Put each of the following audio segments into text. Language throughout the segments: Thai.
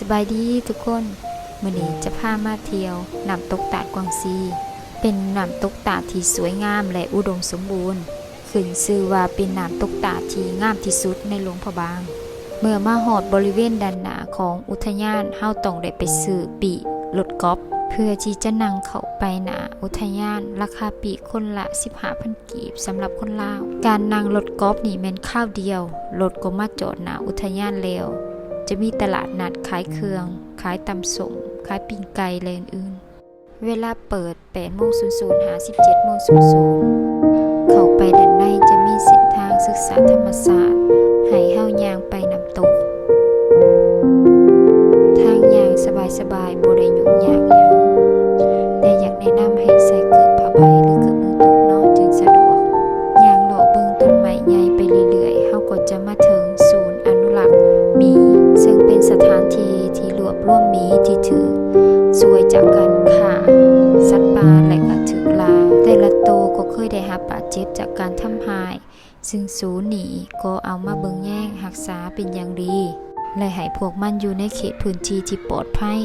สบายดีทุกคนมื้อนี้จะพามาเที่ยวน้ำตกตาดกวางซี เป็นน้ำตกตาดที่สวยงามและอุดมสมบูรณ์ ขึ้นชื่อว่าเป็นน้ำตกตาดที่งามที่สุดในหลวงพระบาง เมื่อมาหอดบริเวณด้านหน้าของอุทยานเฮาต้องได้ไปซื้อปีรถกอล์ฟเพื่อที่จะนั่งเข้าไปหนาอุทยานราคาปีคนละ 15,000กีบสำหรับคนลาว การนั่งรถกอล์ฟนี่แม่นข้าวเดียวรถก็มาจอดหนาอุทยานแล้ว จะมีตลาดนัดขายเครื่อง ขายตำสมขายปิ่งไก่แลนอื่น เวลาเปิด8โมง00หา17โมง00เข้าไปด้านในจะมีเส้นทางศึกษาธรรมศาสตร์ จากการฆ่าสัตว์ป่าและก็ถือลา แต่ละโตวก็เคยได้รับบาดเจ็บจากการทำหาย ซึ่งศูนย์นี้ก็เอามาเบิงแย่งรักษาเป็นอย่างดี และให้พวกมันอยู่ในเขตพื้นที่ที่ปลอดภัย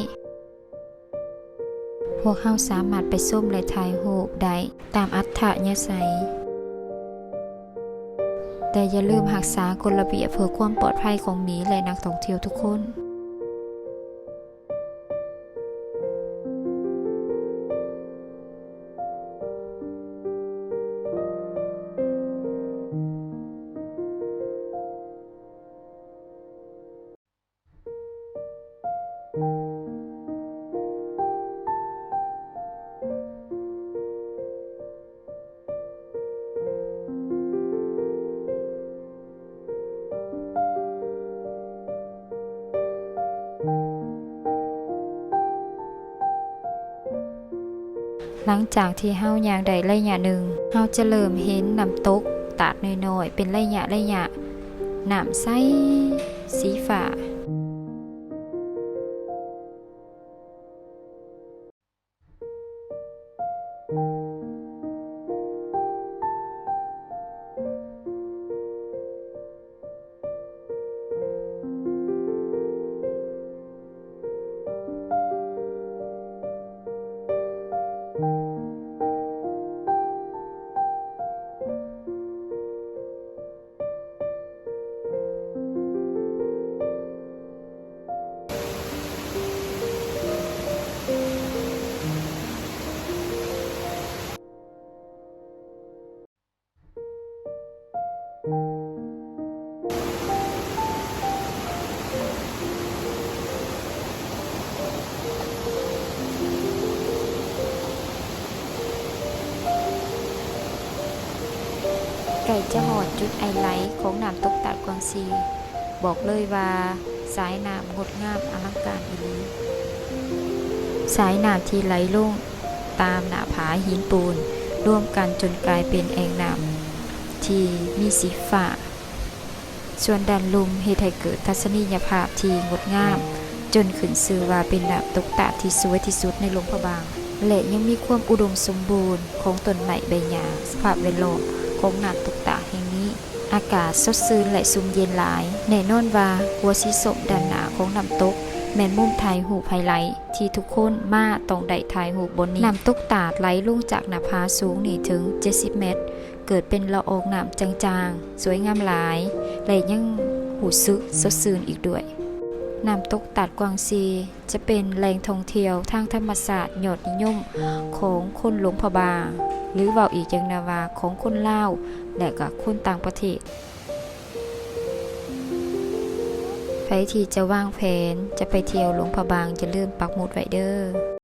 พวกเขาสามารถไปส้มและถ่ายรูปได้ตามอัธยาศัย แต่อย่าลืมรักษากฎระเบียบเพื่อความปลอดภัยของหมีและนักท่องเที่ยวทุกคน หลังจากที่เฮาย่างได้ระยะหนึ่งเฮาจะเริ่มเห็นน้ำตกตาดน้อยๆเป็นระยะระยะน้ำใสสีฟ้า you ไก่จะหอดจุดไอไลท์ของน้ำตกตาดกวางซี บอกเลยว่าสายน้ำงดงามอลังการอีหลีสายน้ำที่ไหลลงตามหน้าผาหินปูน ร่วมกันจนกลายเป็นแอ่งน้ำ ที่มีสีฟ้าส่วนด้านลุมเฮ็ดให้เกิดทัศนียภาพที่งดงาม จนขึ้นชื่อว่าเป็นน้ำตกตาดที่สวยที่สุดในหลวงพระบาง และยังมีความอุดมสมบูรณ์ของต้นไม้ใบหญ้าสภาพแวดล้อมของน้ำตกตาแห่งนี้ อากาศสดชื่นและซุ่มเย็นหลายแน่นอนว่าหัวสีสมด้านหน้าของน้ำตก แม่นมุมถ่ายหูปไฮไลท์ที่ทุกคนมาต้องได้ถ่ายหูบนนี้น้ำตุกตาดไหลลงจากหน้าผาสูงนี่ถึง 70 เมตร เกิดเป็นละอองน้ำจางๆ สวยงามหลายและยังหูซึกสดชื่นอีกด้วยน้ำตกตาดกวางซีจะเป็นแหล่งท่องเที่ยวทางธรรมศาสตร์ยอดนิยมของคนหลวงพบา หรือเว่าอีกอย่างนาวาของคนลาว และก็คนต่างประเทศ ใครที่จะวางแผน จะไปเที่ยวหลวงพระบางจะลืมปักหมุดไว้เด้อ